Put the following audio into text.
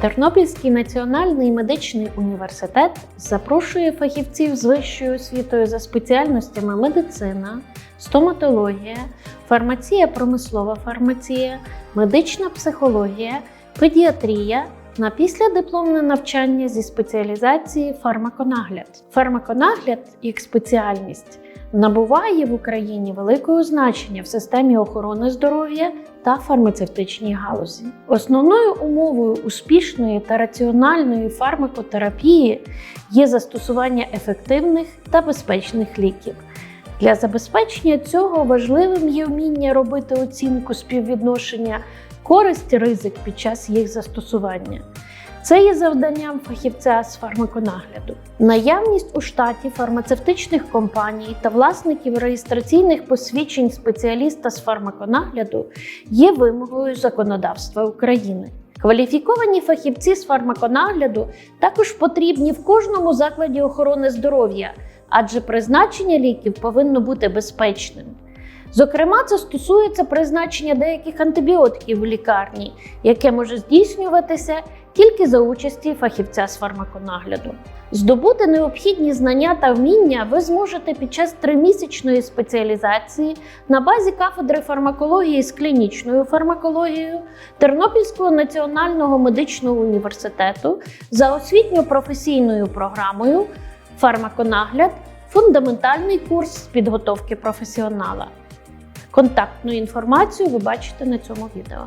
Тернопільський національний медичний університет запрошує фахівців з вищою освітою за спеціальностями медицина, стоматологія, фармація, промислова фармація, медична психологія, педіатрія на післядипломне навчання зі спеціалізації фармаконагляд. Фармаконагляд як спеціальність набуває в Україні великого значення в системі охорони здоров'я та фармацевтичній галузі. Основною умовою успішної та раціональної фармакотерапії є застосування ефективних та безпечних ліків. Для забезпечення цього важливим є вміння робити оцінку співвідношення користь ризик під час їх застосування. Це є завданням фахівця з фармаконагляду. Наявність у штаті фармацевтичних компаній та власників реєстраційних посвідчень спеціаліста з фармаконагляду є вимогою законодавства України. Кваліфіковані фахівці з фармаконагляду також потрібні в кожному закладі охорони здоров'я, адже призначення ліків повинно бути безпечним. Зокрема, це стосується призначення деяких антибіотиків в лікарні, яке може здійснюватися тільки за участі фахівця з фармаконагляду. Здобути необхідні знання та вміння ви зможете під час тримісячної спеціалізації на базі кафедри фармакології з клінічною фармакологією Тернопільського національного медичного університету за освітньо-професійною програмою Фармаконагляд фундаментальний курс з підготовки професіонала. Контактну інформацію ви бачите на цьому відео.